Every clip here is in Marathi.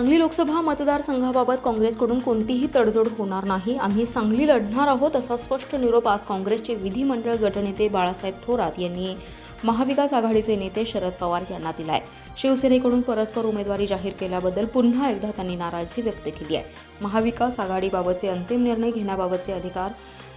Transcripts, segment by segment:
सांगली लोकसभा मतदारसंघाबाबत काँग्रेसकडून कोणतीही तडजोड होणार नाही. आम्ही सांगली लढणार आहोत असा स्पष्ट निरोप आज काँग्रेसचे विधिमंडळ गटनेते बाळासाहेब थोरात यांनी महाविकास आघाडीचे नेते शरद पवार यांना दिलाय. शिवसेनेकडून परस्पर उमेदवारी जाहीर केल्याबद्दल पुन्हा एकदा त्यांनी नाराजी व्यक्त केली आहे. महाविकास आघाडीबाबतचे अंतिम निर्णय घेण्याबाबतचे अधिकार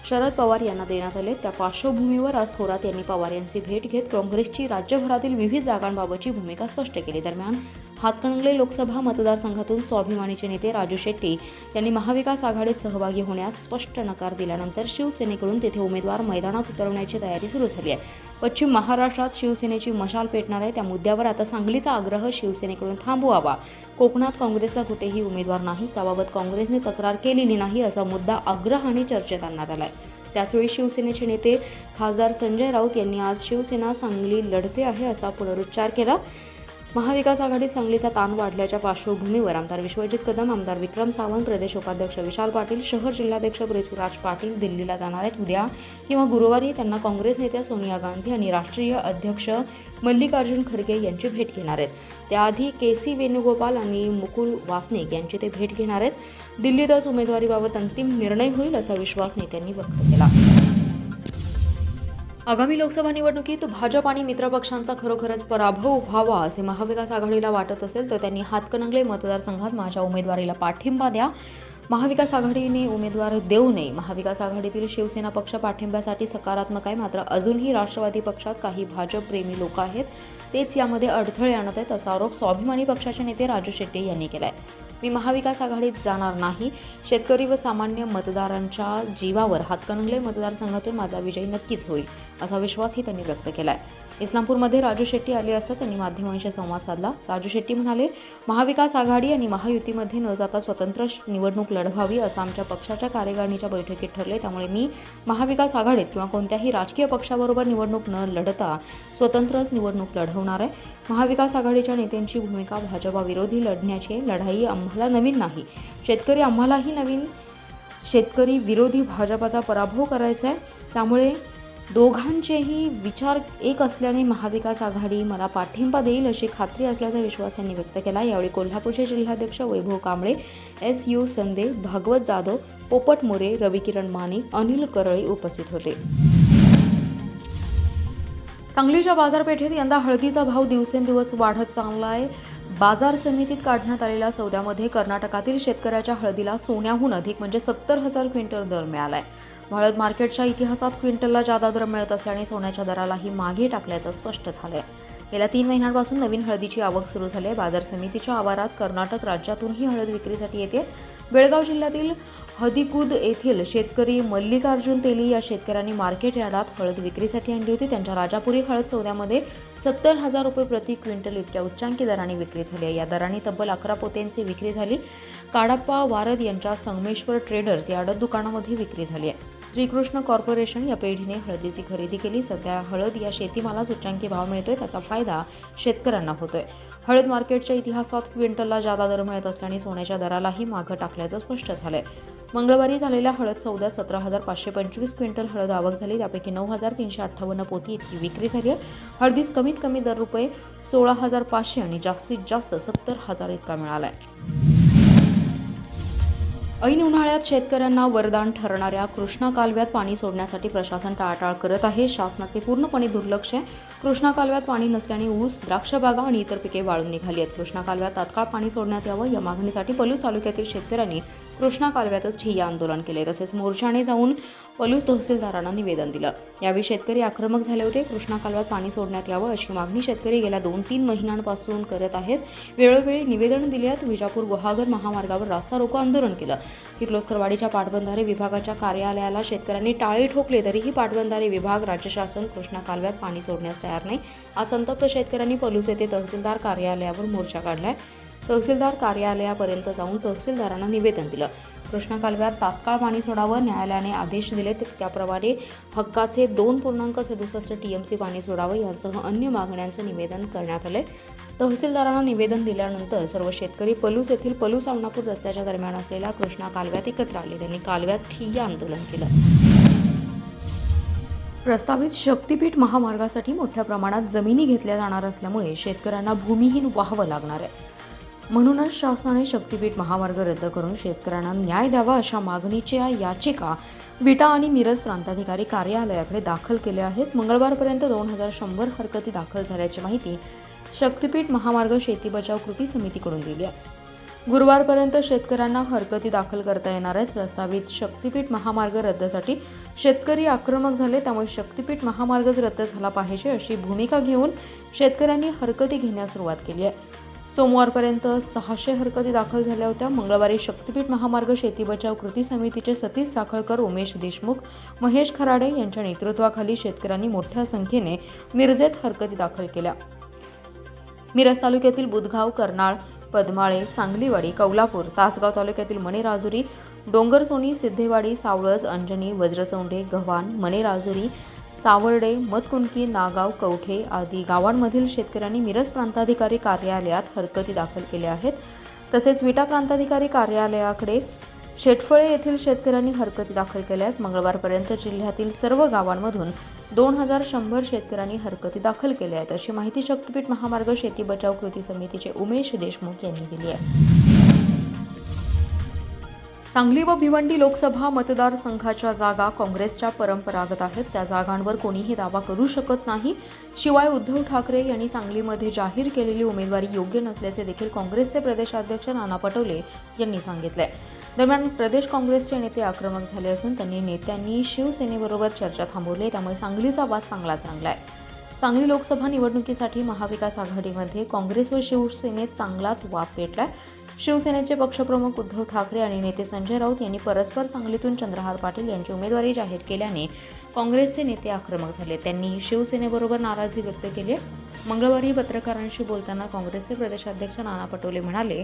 शरद पवार यांना देण्यात आले त्या पार्श्वभूमीवर आज थोरात यांनी पवार यांची भेट घेत काँग्रेसची राज्यभरातील विविध जागांबाबतची भूमिका स्पष्ट केली. दरम्यान हातकणंगले लोकसभा मतदारसंघातून स्वाभिमानीचे नेते राजू शेट्टी यांनी महाविकास आघाडीत सहभागी होण्यास स्पष्ट नकार दिल्यानंतर शिवसेनेकडून तेथे उमेदवार मैदानात उतरवण्याची तयारी सुरू झाली आहे. पश्चिम महाराष्ट्रात शिवसेनेची मशाल पेटणार आहे. त्या मुद्द्यावर आता सांगलीचा आग्रह शिवसेनेकडून थांबवावा. कोकणात काँग्रेसला कुठेही उमेदवार नाही. त्याबाबत काँग्रेसने तक्रार केलेली नाही असा मुद्दा आग्रहाने चर्चेत आणण्यात आहे त्याचवेळी शिवसेनेचे नेते खासदार संजय राऊत यांनी आज शिवसेना सांगली लढते आहे असा पुनरुच्चार केला. महाविकास आघाडीत सांगलीचा ताण वाढल्याच्या पार्श्वभूमीवर आमदार विश्वजित कदम आमदार विक्रम सावंत प्रदेश उपाध्यक्ष विशाल पाटील शहर जिल्हाध्यक्ष पृथ्वीराज पाटील दिल्लीला जाणार आहेत. उद्या किंवा गुरुवारी त्यांना काँग्रेस नेत्या सोनिया गांधी आणि राष्ट्रीय अध्यक्ष मल्लिकार्जुन खरगे यांची भेट घेणार आहेत. त्याआधी के सी वेणुगोपाल आणि मुकुल वासनिक यांची ते भेट घेणार आहेत. दिल्लीतच उमेदवारीबाबत अंतिम निर्णय होईल असा विश्वास नेत्यांनी व्यक्त केला. आगामी लोकसभा निवडणुकीत भाजप आणि मित्रपक्षांचा खरोखरच पराभव व्हावा असे महाविकास आघाडीला वाटत असेल तर त्यांनी हातकणंगले मतदारसंघात माझ्या उमेदवारीला पाठिंबा द्या. महाविकास आघाडीने उमेदवार देऊ नये. महाविकास आघाडीतील शिवसेना पक्ष पाठिंब्यासाठी सकारात्मक आहे. मात्र अजूनही राष्ट्रवादी पक्षात काही भाजपप्रेमी लोक आहेत. तेच यामध्ये अडथळे आणत आहेत असा आरोप स्वाभिमानी पक्षाचे नेते राजू शेट्टी यांनी केला आहे मी महाविकास आघाडीत जाणार नाही. शेतकरी व सामान्य मतदारांच्या जीवावर हातकणंगले मतदारसंघातून माझा विजय नक्कीच होईल असा विश्वासही त्यांनी व्यक्त केला आहे इस्लामपूरमध्ये राजू शेट्टी आले असता त्यांनी माध्यमांशी संवाद साधला. राजू शेट्टी म्हणाले महाविकास आघाडी आणि महायुतीमध्ये न जाता स्वतंत्र श- निवडणूक लढवावी असं आमच्या पक्षाच्या कार्यकारिणीच्या बैठकीत ठरले त्यामुळे मी महाविकास आघाडीत किंवा कोणत्याही राजकीय पक्षाबरोबर निवडणूक न लढता स्वतंत्रच निवडणूक लढवणार आहे. महाविकास आघाडीच्या नेत्यांची भूमिका भाजपाविरोधी लढण्याची लढाई आम्हाला नवीन नाही. शेतकरी आम्हालाही नवीन शेतकरी विरोधी भाजपाचा पराभव करायचा आहे. त्यामुळे दोघांचेही विचार एक असल्याने महाविकास आघाडी मला पाठिंबा देईल अशी खात्री असल्याचा विश्वास त्यांनी व्यक्त केला. यावेळी कोल्हापूरचे जिल्हाध्यक्ष वैभव कांबळे एस यू संदे भागवत जाधव पोपट मोरे रविकिरण माने अनिल करळे उपस्थित होते. सांगलीच्या बाजारपेठेत यंदा हळदीचा भाव दिवसेंदिवस वाढत चाललाय. बाजार समितीत काढण्यात आलेल्या सौद्यामध्ये कर्नाटकातील शेतकऱ्याच्या हळदीला सोन्याहून अधिक म्हणजे सत्तर हजार क्विंटल दर मिळाला आहे हळद मार्केटच्या इतिहासात क्विंटलला जादा दर मिळत असल्याने सोन्याच्या दरालाही मागे टाकल्याचं स्पष्ट झालंय. गेल्या तीन महिन्यांपासून नवीन हळदीची आवक सुरू झाली आहे बाजार समितीच्या आवारात कर्नाटक राज्यातूनही हळद विक्रीसाठी येते. बेळगाव जिल्ह्यातील हदिकुद येथील शेतकरी मल्लिकार्जुन तेली या शेतकऱ्यांनी मार्केट यार्डात हळद विक्रीसाठी आणली होती. त्यांच्या राजापुरी हळद सौद्यामध्ये सत्तर हजार रुपये प्रति क्विंटल इतक्या उच्चांकी दराने विक्री झाली आहे. या दराने तब्बल अकरा पोत्यांची विक्री झाली. काडाप्पा वारद यांच्या संगमेश्वर ट्रेडर्स या आडत दुकानामध्ये विक्री झाली आहे. श्रीकृष्ण कॉर्पोरेशन या पेढीने हळदीची खरेदी केली. सध्या हळद या शेतीमालाच उच्चांकी भाव मिळतोय. त्याचा फायदा शेतकऱ्यांना होतोय. हळद मार्केटच्या इतिहासात क्विंटलला जादा दर मिळत असल्याने सोन्याच्या दरालाही मागं टाकल्याचं स्पष्ट झालंय. मंगळवारी झालेल्या हळद सौद्यात सतरा हजार पाचशे पंचवीस क्विंटल हळद आवक झाली. त्यापैकी नऊ हजार तीनशे अठ्ठावन्न पोती इतकी विक्री झाली आहे. हळदीस कमीत कमी दर रुपये सोळा हजार पाचशे आणि जास्तीत जास्त सत्तर हजार इतका मिळाला आहे. ऐन उन्हाळ्यात शेतकऱ्यांना वरदान ठरणाऱ्या कृष्णा कालव्यात पाणी सोडण्यासाठी प्रशासन टाळाटाळ करत आहे. शासनाचे पूर्णपणे दुर्लक्ष आहे. कृष्णा कालव्यात पाणी नसल्याने ऊस द्राक्ष बागा आणि इतर पिके वाळून निघाली आहेत. कृष्णा कालव्यात तात्काळ पाणी सोडण्यात यावं या मागणीसाठी पलूस तालुक्यातील शेतकऱ्यांनी कृष्णा कालव्यातच ठिय्या आंदोलन केले. तसेच मोर्चाने जाऊन पलूस तहसीलदारांना निवेदन दिलं. यावेळी शेतकरी आक्रमक झाले होते. कृष्णा कालव्यात पाणी सोडण्यात यावं अशी मागणी शेतकरी गेल्या दोन तीन महिन्यांपासून करत आहेत. वेळोवेळी निवेदन दिल्यात आहेत. विजापूर गुहागर महामार्गावर रास्ता रोको आंदोलन केलं. किर्लोस्करवाडीच्या पाटबंधारे विभागाच्या कार्यालयाला शेतकऱ्यांनी टाळे ठोकले तरीही पाटबंधारे विभाग राज्य शासन कृष्णा कालव्यात पाणी सोडण्यास तयार तयार नाही. आज संतप्त शेतकऱ्यांनी पलूस येथे तहसीलदार कार्यालयावर मोर्चा काढलाय. तहसीलदार कार्यालयापर्यंत जाऊन तहसीलदारांना निवेदन दिलं. कृष्णा कालव्यात तात्काळ पाणी सोडावं न्यायालयाने आदेश दिले. त्याप्रमाणे हक्काचे दोन पूर्णांक सदुसष्ट टीएमसी पाणी सोडावं यासह अन्य मागण्यांचं निवेदन करण्यात आलंय. तहसीलदारांना निवेदन दिल्यानंतर सर्व शेतकरी पलूस येथील पलूस आमनापूर रस्त्याच्या दरम्यान असलेल्या कृष्णा कालव्यात एकत्र आले. त्यांनी कालव्यात ठिय्या आंदोलन केलं. प्रस्तावित शक्तीपीठ महामार्गासाठी मोठ्या प्रमाणात जमिनी घेतल्या जाणार असल्यामुळे शेतकऱ्यांना भूमिहीन व्हावं लागणार आहे. म्हणूनच शासनाने शक्तीपीठ महामार्ग रद्द करून शेतकऱ्यांना न्याय द्यावा अशा मागणीच्या याचिका विटा आणि मिरज प्रांताधिकारी कार्यालयाकडे दाखल केल्या आहेत. मंगळवारपर्यंत दोन हजार शंभर हरकती दाखल झाल्याची माहिती शक्तीपीठ महामार्ग शेती बचाव कृती समितीकडून दिली आहे. गुरुवारपर्यंत शेतकऱ्यांना हरकती दाखल करता येणार आहेत. प्रस्तावित शक्तीपीठ महामार्ग रद्दसाठी शेतकरी आक्रमक झाले त्यामुळे शक्तीपीठ महामार्गच रद्द झाला पाहिजे अशी भूमिका घेऊन शेतकऱ्यांनी हरकती घेण्यास सुरुवात केली आहे. सोमवारपर्यंत सहाशे हरकती दाखल झाल्या होत्या. मंगळवारी शक्तीपीठ महामार्ग शेती बचाव कृती समितीचे सतीश साखळकर उमेश देशमुख महेश खराडे यांच्या नेतृत्वाखाली शेतकऱ्यांनी मोठ्या संख्येने मिरजेत हरकती दाखल केल्या. मिरज तालुक्यातील बुधगाव कर्नाळ पदमाळे सांगलीवाडी कौलापूर तासगाव तालुक्यातील मणेराजुरी डोंगरसोनी सिद्धेवाडी सावळज अंजनी वज्रचौंडे गव्हाण मणेराजुरी सावर्डे मतकुणकी नागाव कवठे आदी गावांमधील शेतकऱ्यांनी मिरज प्रांताधिकारी कार्यालयात हरकती दाखल केल्या आहेत. तसेच विटा प्रांताधिकारी कार्यालयाकडे शेटफळे येथील शेतकऱ्यांनी हरकती दाखल केल्या आहेत. मंगळवारपर्यंत जिल्ह्यातील सर्व गावांमधून दोन हजार शंभर शेतकऱ्यांनी हरकती दाखल केल्या आहेत अशी माहिती शक्तीपीठ महामार्ग शेती बचाव कृती समितीचे उमेश देशमुख यांनी दिली आहे. सांगली व भिवंडी लोकसभा मतदारसंघाच्या जागा काँग्रेसच्या परंपरागत आहेत. त्या जागांवर कोणीही दावा करू शकत नाही. शिवाय उद्धव ठाकरे यांनी सांगलीमध्ये जाहीर केलेली उमेदवारी योग्य नसल्याचे देखील काँग्रेसचे प्रदेशाध्यक्ष नाना पटोले यांनी सांगितले. दरम्यान प्रदेश काँग्रेसचे नेते आक्रमक झाले असून त्यांनी नेत्यांनी शिवसेनेबरोबर चर्चा थांबवली. त्यामुळे सांगलीचा वाद चांगलाच रंगलाय सांगली लोकसभा निवडणुकीसाठी महाविकास आघाडीमध्ये काँग्रेस व शिवसेनेत चांगलाच वाद पेटलाय. शिवसेनेचे पक्षप्रमुख उद्धव ठाकरे आणि नेते संजय राऊत यांनी परस्पर सांगलीतून चंद्रहार पाटील यांची उमेदवारी जाहीर केल्याने काँग्रेसचे नेते आक्रमक झाले. त्यांनी शिवसेनेबरोबर नाराजी व्यक्त केली. मंगळवारी पत्रकारांशी बोलताना काँग्रेसचे प्रदेशाध्यक्ष नाना पटोले म्हणाले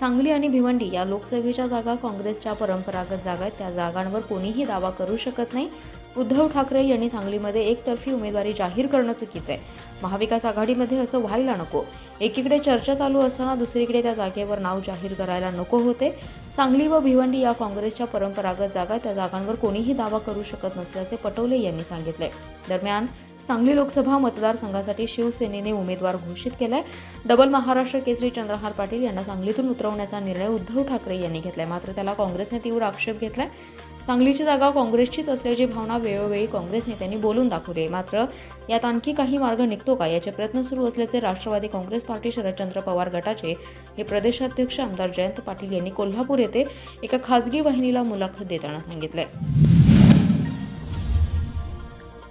सांगली आणि भिवंडी या लोकसभेच्या जागा काँग्रेसच्या परंपरागत जागा आहेत. त्या जागांवर कोणीही दावा करू शकत नाही. उद्धव ठाकरे यांनी सांगलीमध्ये एकतर्फी उमेदवारी जाहीर करणं चुकीचं आहे. महाविकास आघाडीमध्ये असं व्हायला नको. एकीकडे चर्चा चालू असताना दुसरीकडे त्या जागेवर नाव जाहीर करायला नको होते. सांगली व भिवंडी या काँग्रेसच्या परंपरागत जागा त्या जागांवर कोणीही दावा करू शकत नसल्याचे पटोले यांनी सांगितले. दरम्यान सांगली लोकसभा मतदारसंघासाठी शिवसेनेने उमेदवार घोषित केलाय. डबल महाराष्ट्र केसरी चंद्रहार पाटील यांना सांगलीतून उतरवण्याचा निर्णय उद्धव ठाकरे यांनी घेतलाय. मात्र त्याला काँग्रेसने तीव्र आक्षेप घेतलाय. सांगलीची जागा काँग्रेसचीच असल्याची भावना वेळोवेळी काँग्रेस नेत्यांनी बोलून दाखवली आहे. मात्र यात आणखी काही मार्ग निघतो का याचे प्रयत्न सुरू असल्याचे राष्ट्रवादी काँग्रेस पार्टी शरदचंद्र पवार गटाचे हे प्रदेशाध्यक्ष आमदार जयंत पाटील यांनी कोल्हापूर येथे एका खासगी वाहिनीला मुलाखत देताना सांगितलंय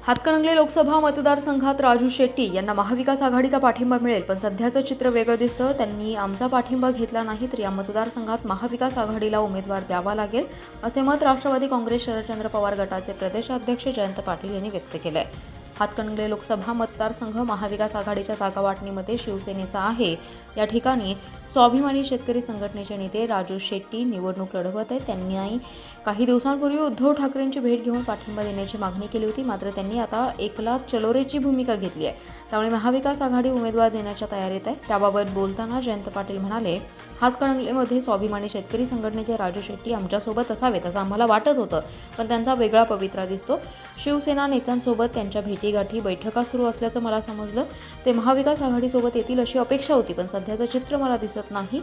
हातकणंगले लोकसभा मतदारसंघात राजू शेट्टी यांना महाविकास आघाडीचा पाठिंबा मिळेल पण सध्याचं चित्र वेगळं दिसतं. त्यांनी आमचा पाठिंबा घेतला नाही तर या मतदारसंघात महाविकास आघाडीला उमेदवार द्यावा लागेल असे मत राष्ट्रवादी काँग्रेस शरदचंद्र पवार गटाचे प्रदेशाध्यक्ष जयंत पाटील यांनी व्यक्त केलं आहे हातकणंगले लोकसभा मतदारसंघ महाविकास आघाडीच्या जागा वाटणीमध्ये शिवसेनेचा आहे. या ठिकाणी स्वाभिमानी शेतकरी संघटनेचे नेते राजू शेट्टी निवडणूक लढवत आहेत. त्यांनी काही दिवसांपूर्वी उद्धव ठाकरेंची भेट घेऊन पाठिंबा देण्याची मागणी केली होती. मात्र त्यांनी आता एकला चलोरेची भूमिका घेतली आहे. त्यामुळे महाविकास आघाडी उमेदवार देण्याच्या तयारीत आहे. त्याबाबत बोलताना जयंत पाटील म्हणाले हातकणंगलेमध्ये स्वाभिमानी शेतकरी संघटनेचे राजू शेट्टी आमच्यासोबत असावेत असं आम्हाला वाटत होतं. पण त्यांचा वेगळा पवित्रा दिसतो. शिवसेना नेत्यांसोबत त्यांच्या भेटीगाठी बैठका सुरू असल्याचं मला समजलं. ते महाविकास आघाडीसोबत येतील अशी अपेक्षा होती पण सध्याचं चित्र मला दिसत नाही.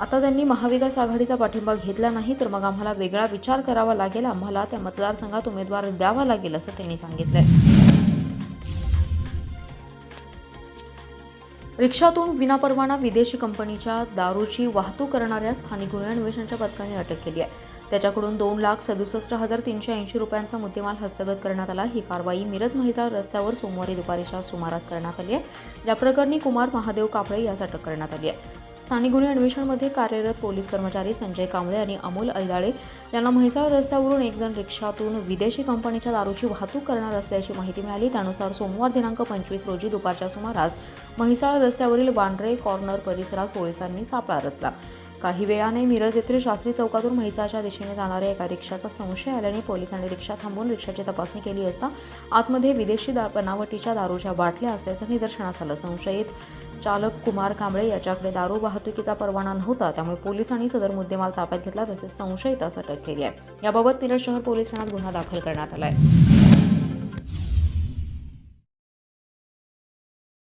आता त्यांनी महाविकास आघाडीचा पाठिंबा घेतला नाही तर मग आम्हाला वेगळा विचार करावा लागेल. आम्हाला त्या मतदारसंघात उमेदवार द्यावा लागेल असं त्यांनी सांगितलंय. रिक्षातून विनापरवाना विदेशी कंपनीच्या दारूची वाहतूक करणाऱ्या स्थानिक गुन्हे अन्वेषणाच्या पथकाने अटक केली आहे. त्याच्याकडून दोन लाख सदुसष्ट हजार तीनशे ऐंशी रुपयांचा मुद्देमाल हस्तगत करण्यात आला. ही कारवाई मिरज म्हैसाळ रस्त्यावर सोमवारी दुपारीच्या सुमारास करण्यात आली आहे. या प्रकरणी कुमार महादेव कापळे यास अटक करण्यात आली आहे. स्थानिक गुन्हे अन्वेषणमध्ये कार्यरत पोलीस कर्मचारी संजय कांबळे आणि अमोल ऐदाळे यांना म्हैसाळ रस्त्यावरून एक जण रिक्षातून विदेशी कंपनीच्या दारूची वाहतूक करणार असल्याची माहिती मिळाली. त्यानुसार सोमवार दिनांक पंचवीस रोजी दुपारच्या सुमारास म्हैसाळ रस्त्यावरील बांड्रे कॉर्नर परिसरात पोलिसांनी सापळा रचला. काही वेळाने मिरज येथील शास्त्री चौकातून म्हैसाळच्या दिशेने जाणाऱ्या एका रिक्षाचा संशय आल्याने पोलिसांनी रिक्षा थांबवून रिक्षाची तपासणी केली असता आतमध्ये विदेशी दा बनावटीच्या दारूच्या बाटल्या असल्याचं निदर्शनास आलं. संशयित चालक कुमार कांबळे याच्याकडे दारू वाहतुकीचा परवाना नव्हता त्यामुळे पोलिसांनी सदर मुद्देमाल ताब्यात घेतला तसेच संशयितास अटक केली आहे. याबाबत मिरज शहर पोलीस ठाण्यात गुन्हा दाखल करण्यात आला आहे